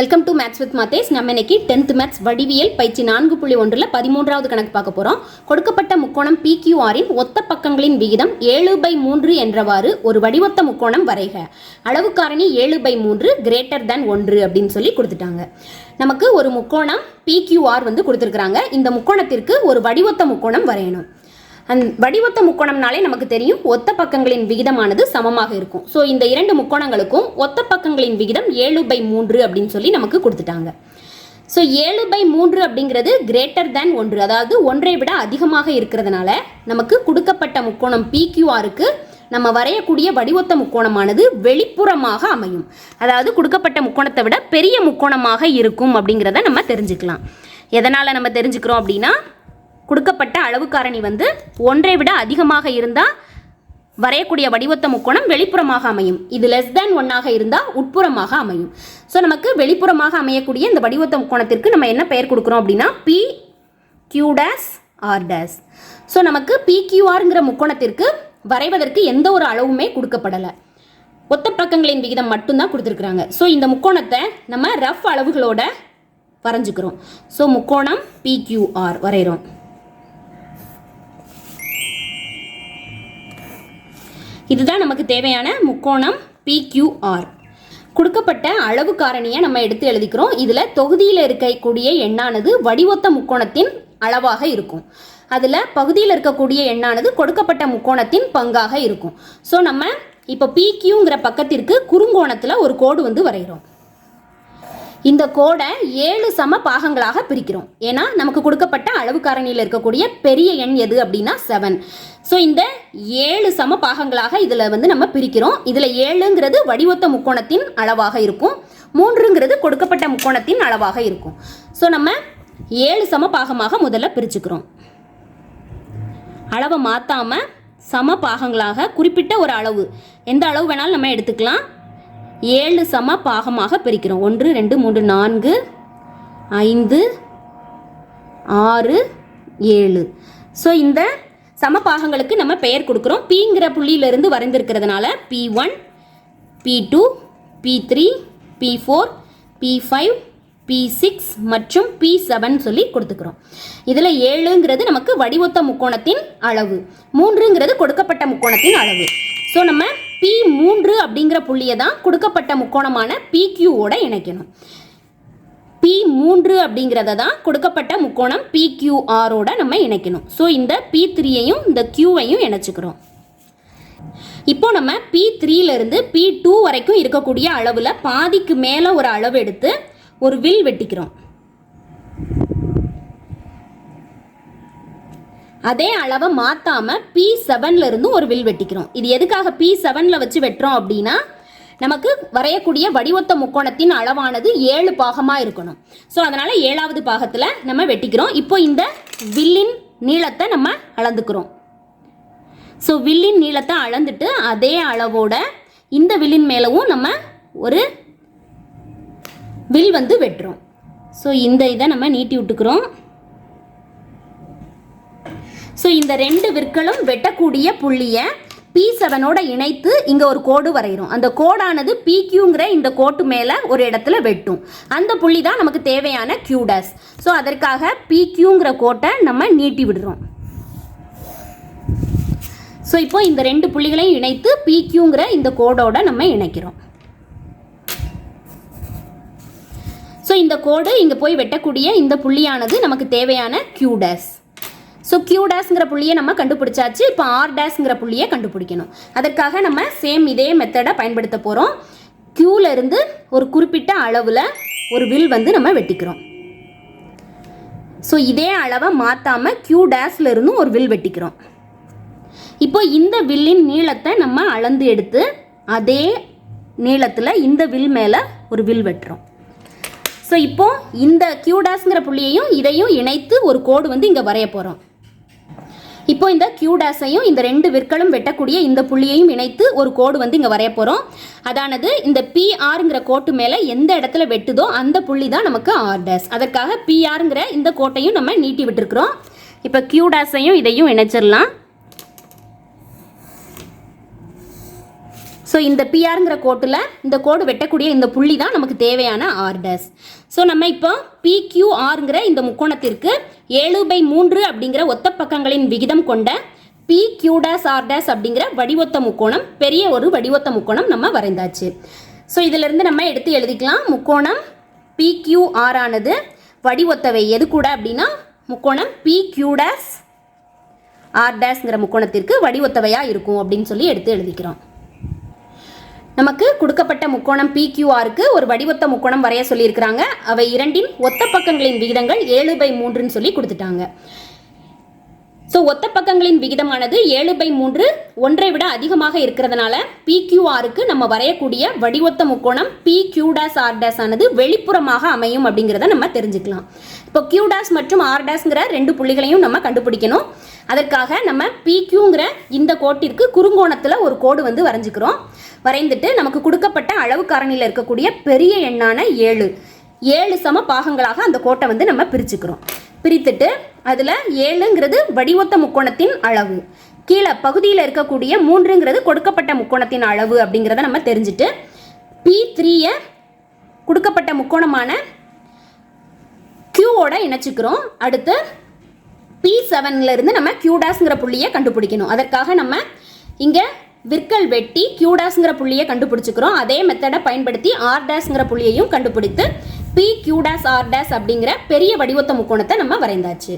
Welcome to maths with Mathes நம்ம இன்னைக்கு tenth maths வடிவியல் பயிற்சி நான்கு புள்ளி ஒன்றில் பதிமூன்றாவது கணக்கு பார்க்க போகிறோம் கொடுக்கப்பட்ட முக்கோணம் பிக்யூஆரின் ஒத்த பக்கங்களின் விகிதம் ஏழு பை மூன்று என்றவாறு ஒரு வடிவொத்த முக்கோணம் வரைக. அளவு காரணி ஏழு பை மூன்று கிரேட்டர் தேன் ஒன்று அப்படின்னு சொல்லி கொடுத்துட்டாங்க. நமக்கு ஒரு முக்கோணம் பிக்யூஆர் வந்து கொடுத்துருக்குறாங்க. இந்த முக்கோணத்திற்கு ஒரு வடிவொத்த முக்கோணம் வரையணும். அந் வடிவொத்த முக்கோணம்னாலே நமக்கு தெரியும் ஒத்த பக்கங்களின் விகிதமானது சமமாக இருக்கும். ஸோ இந்த இரண்டு முக்கோணங்களுக்கும் ஒத்த பக்கங்களின் விகிதம் ஏழு பை மூன்று அப்படின்னு சொல்லி நமக்கு கொடுத்துட்டாங்க. ஸோ ஏழு பை மூன்று அப்படிங்கிறது கிரேட்டர் தேன் ஒன்று அதாவது ஒன்றை விட அதிகமாக இருக்கிறதுனால நமக்கு கொடுக்கப்பட்ட முக்கோணம் பிக்யூஆருக்கு நம்ம வரையக்கூடிய வடிவொத்த முக்கோணமானது வெளிப்புறமாக அமையும். அதாவது கொடுக்கப்பட்ட முக்கோணத்தை விட பெரிய முக்கோணமாக இருக்கும் அப்படிங்கிறத நம்ம தெரிஞ்சுக்கலாம். எதனால் நம்ம தெரிஞ்சுக்கிறோம் அப்படின்னா கொடுக்கப்பட்ட அளவு காரணி வந்து ஒன்றை விட அதிகமாக இருந்தால் வரையக்கூடிய வடிவத்த முக்கோணம் வெளிப்புறமாக அமையும். இது லெஸ் தேன் ஒன்னாக இருந்தால் உட்புறமாக அமையும். ஸோ நமக்கு வெளிப்புறமாக அமையக்கூடிய இந்த வடிவத்த முக்கோணத்திற்கு நம்ம என்ன பெயர் கொடுக்குறோம் அப்படின்னா P Q days R days so நமக்கு பி கியூஆருங்கிற முக்கோணத்திற்கு வரைவதற்கு எந்த ஒரு அளவுமே கொடுக்கப்படலை. ஒத்த பக்கங்களின் விகிதம் மட்டும்தான் கொடுத்துருக்குறாங்க. ஸோ இந்த முக்கோணத்தை நம்ம ரஃப் அளவுகளோட வரைஞ்சிக்கிறோம். ஸோ முக்கோணம் பிக்யூஆர் வரைகிறோம். இதுதான் நமக்கு தேவையான முக்கோணம் பிக்யூஆர் கொடுக்கப்பட்ட அளவு காரணியை நம்ம எடுத்து எழுதிக்கிறோம். இதில் தொகுதியில் இருக்கக்கூடிய எண்ணானது வடிவொத்த முக்கோணத்தின் அளவாக இருக்கும். அதில் பகுதியில் இருக்கக்கூடிய எண்ணானது கொடுக்கப்பட்ட முக்கோணத்தின் பங்காக இருக்கும். ஸோ நம்ம இப்போ பிக்யூங்கிற பக்கத்திற்கு குறுங்கோணத்தில் ஒரு கோடு வந்து வரைகிறோம். இந்த கோடை ஏழு சம பாகங்களாக பிரிக்கிறோம். ஏன்னா நமக்கு கொடுக்கப்பட்ட அளவு காரணியில் இருக்கக்கூடிய பெரிய எண் எது அப்படின்னா செவன் ஸோ இந்த ஏழு சம பாகங்களாக இதில் வந்து நம்ம பிரிக்கிறோம். இதில் ஏழுங்கிறது வடிவொத்த முக்கோணத்தின் அளவாக இருக்கும். மூன்றுங்கிறது கொடுக்கப்பட்ட முக்கோணத்தின் அளவாக இருக்கும். ஸோ நம்ம ஏழு சம பாகமாக முதல்ல பிரிச்சுக்கிறோம். அளவை மாற்றாம சம பாகங்களாக குறிப்பிட்ட ஒரு அளவு. எந்த அளவு வேணாலும் நம்ம எடுத்துக்கலாம். ஏழு சம பாகமாக பிரிக்கிறோம். ஒன்று ரெண்டு மூன்று நான்கு ஐந்து ஆறு ஏழு. ஸோ இந்த சம பாகங்களுக்கு நம்ம பெயர் கொடுக்குறோம். பிங்கிற புள்ளியிலிருந்து வரைந்திருக்கிறதுனால P one P two P three P four P five P six மற்றும் பி செவன் சொல்லி கொடுத்துக்கிறோம். இதில் ஏழுங்கிறது நமக்கு வடிவொத்த முக்கோணத்தின் அளவு. மூன்றுங்கிறது கொடுக்கப்பட்ட முக்கோணத்தின் அளவு. ஸோ நம்ம பி மூன்று அப்படிங்கிற புள்ளியை தான் கொடுக்கப்பட்ட முக்கோணமான பிக்யூவோட இணைக்கணும். பி மூன்று அப்படிங்கிறத தான் கொடுக்கப்பட்ட முக்கோணம் பிக்யூஆரோட நம்ம இணைக்கணும். ஸோ இந்த பி த்ரீயையும் இந்த கியூவையும் இணைச்சிக்கிறோம். இப்போ நம்ம பி த்ரீலேருந்து பி டூ வரைக்கும் இருக்கக்கூடிய அளவில் பாதிக்கு மேலே ஒரு அளவு எடுத்து ஒரு வில் வெட்டிக்கிறோம். அதே அளவை மாற்றாம பி செவன்ல இருந்து ஒரு வில் வெட்டிக்கிறோம். இது எதுக்காக பி செவன்ல வச்சு வெட்டுறோம் அப்படின்னா நமக்கு வரையக்கூடிய வடிவொத்த முக்கோணத்தின் அளவானது ஏழு பாகமாக இருக்கணும். ஸோ அதனால் ஏழாவது பாகத்தில் நம்ம வெட்டிக்கிறோம். இப்போ இந்த வில்லின் நீளத்தை நம்ம அளந்துக்கிறோம். ஸோ வில்லின் நீளத்தை அளந்துட்டு அதே அளவோட இந்த வில்லின் மேலவும் நம்ம ஒரு வில் வந்து வெட்டுறோம். ஸோ இந்த இதை நம்ம நீட்டி விட்டுக்கிறோம். ஸோ இந்த ரெண்டு விற்களும் வெட்டக்கூடிய புள்ளியை பி செவனோட இணைத்து இங்கே ஒரு கோடு வரைகிறோம் அந்த கோடானது பிக்யூங்கிற இந்த கோட்டு மேலே ஒரு இடத்துல வெட்டும். அந்த புள்ளி தான் நமக்கு தேவையான கியூடஸ் ஸோ அதற்காக பிக்யூங்கிற கோட்டை நம்ம நீட்டி விடுறோம். ஸோ இப்போ இந்த ரெண்டு புள்ளிகளையும் இணைத்து பிக்யூங்கிற இந்த கோடோட நம்ம இணைக்கிறோம். ஸோ இந்த கோடு இங்கே போய் வெட்டக்கூடிய இந்த புள்ளியானது நமக்கு தேவையான கியூடஸ் ஸோ கியூ டேஸ்ங்கிற புள்ளியை நம்ம கண்டுபிடிச்சாச்சு. இப்போ ஆர் டேஸ்ங்கிற புள்ளியை கண்டுபிடிக்கணும். அதற்காக நம்ம சேம் இதே மெத்தடை பயன்படுத்த போகிறோம் க்யூல இருந்து ஒரு குறிப்பிட்ட அளவில் ஒரு வில் வந்து நம்ம வெட்டிக்கிறோம். ஸோ இதே அளவை மாற்றாமல் கியூ டேஸ்லேருந்தும் ஒரு வில் வெட்டிக்கிறோம். இப்போ இந்த வில்லின் நீளத்தை நம்ம அளந்து எடுத்து அதே நீளத்தில் இந்த வில் மேலே ஒரு வில் வெட்டுறோம். ஸோ இப்போ இந்த கியூடாஸ்ங்கிற புள்ளியையும் இதையும் இணைத்து ஒரு கோடு வந்து இங்கே வரைய போகிறோம் இப்போ இந்த கியூடாஸையும் இந்த ரெண்டு விற்களும் வெட்டக்கூடிய இந்த புள்ளியையும் இணைத்து ஒரு கோடு வந்து இங்கே வரைய போகிறோம் அதானது இந்த பிஆருங்கிற கோட்டு மேலே எந்த இடத்துல வெட்டுதோ அந்த புள்ளி தான் நமக்கு ஆர் டேஸ் அதற்காக பிஆருங்கிற இந்த கோட்டையும் நம்ம நீட்டி விட்டுருக்குறோம். இப்போ கியூடாஸையும் இதையும் இணைச்சிடலாம். ஸோ இந்த பிஆருங்கிற கோட்டில் இந்த கோடு வெட்டக்கூடிய இந்த புள்ளி தான் நமக்கு தேவையான ஆர்டர்ஸ் ஸோ நம்ம இப்போ பிக்யூஆருங்கிற இந்த முக்கோணத்திற்கு ஏழு பை மூன்று அப்படிங்கிற ஒத்த பக்கங்களின் விகிதம் கொண்ட P Q dash R dash அப்படிங்கிற வடிவொத்த முக்கோணம் பெரிய ஒரு வடிவொத்த முக்கோணம் நம்ம வரைந்தாச்சு. ஸோ இதிலிருந்து நம்ம எடுத்து எழுதிக்கலாம். முக்கோணம் பி கியூ ஆர் ஆனது வடிவொத்தவை எது கூட அப்படின்னா முக்கோணம் பி கியூ டேஸ் ஆர் டேஸ்ங்கிற முக்கோணத்திற்கு வடிவொத்தவையாக இருக்கும் அப்படின்னு சொல்லி எடுத்து எழுதிக்கிறோம். நமக்கு கொடுக்கப்பட்ட முக்கோணம் பிக்யூஆருக்கு ஒரு வடிவொத்த முக்கோணம் வரைய சொல்லியிருக்கிறாங்க. அவை இரண்டின் ஒத்த பக்கங்களின் விகிதங்கள் ஏழு பை மூன்றுன்னு சொல்லி கொடுத்துட்டாங்க. ஸோ ஒத்த பக்கங்களின் விகிதமானது ஏழு பை மூன்று ஒன்றை விட அதிகமாக இருக்கிறதுனால பிக்யூஆருக்கு நம்ம வரையக்கூடிய வடிவொத்த முக்கோணம் பி கியூடாஸ் ஆர் டேஸ் ஆனது வெளிப்புறமாக அமையும் அப்படிங்கிறத நம்ம தெரிஞ்சுக்கலாம். இப்போ கியூடாஸ் மற்றும் ஆர் டேஸ்ங்கிற ரெண்டு புள்ளிகளையும் நம்ம கண்டுபிடிக்கணும். அதற்காக நம்ம பிக்யூங்கிற இந்த கோட்டிற்கு குறுங்கோணத்தில் ஒரு கோடு வந்து வரைஞ்சிக்கிறோம். வரைந்துட்டு நமக்கு கொடுக்கப்பட்ட அளவு காரணியில் இருக்கக்கூடிய பெரிய எண்ணான ஏழு ஏழு சம பாகங்களாக அந்த கோட்டை வந்து நம்ம பிரிச்சுக்கிறோம். பிரித்துட்டு அதில் ஏழுங்கிறது வடிவொத்த முக்கோணத்தின் அளவு. கீழே பகுதியில் இருக்கக்கூடிய மூன்றுங்கிறது கொடுக்கப்பட்ட முக்கோணத்தின் அளவு அப்படிங்கிறத நம்ம தெரிஞ்சுட்டு பி த்ரீயை கொடுக்கப்பட்ட முக்கோணமான கியூவோட இணைச்சிக்கிறோம். அடுத்து பி செவன்லேருந்து நம்ம கியூடாஸ்ங்கிற புள்ளியை கண்டுபிடிக்கணும். அதற்காக நம்ம இங்கே விற்கல் வெட்டி கியூடாஸ்ங்கிற புள்ளியை கண்டுபிடிச்சிக்கிறோம். அதே மெத்தடை பயன்படுத்தி ஆர் டேஸ்ங்கிற புள்ளியையும் கண்டுபிடித்து பி கியூடாஸ் ஆர் டேஸ் அப்படிங்கிற பெரிய வடிவத்த முக்கோணத்தை நம்ம வரைந்தாச்சு.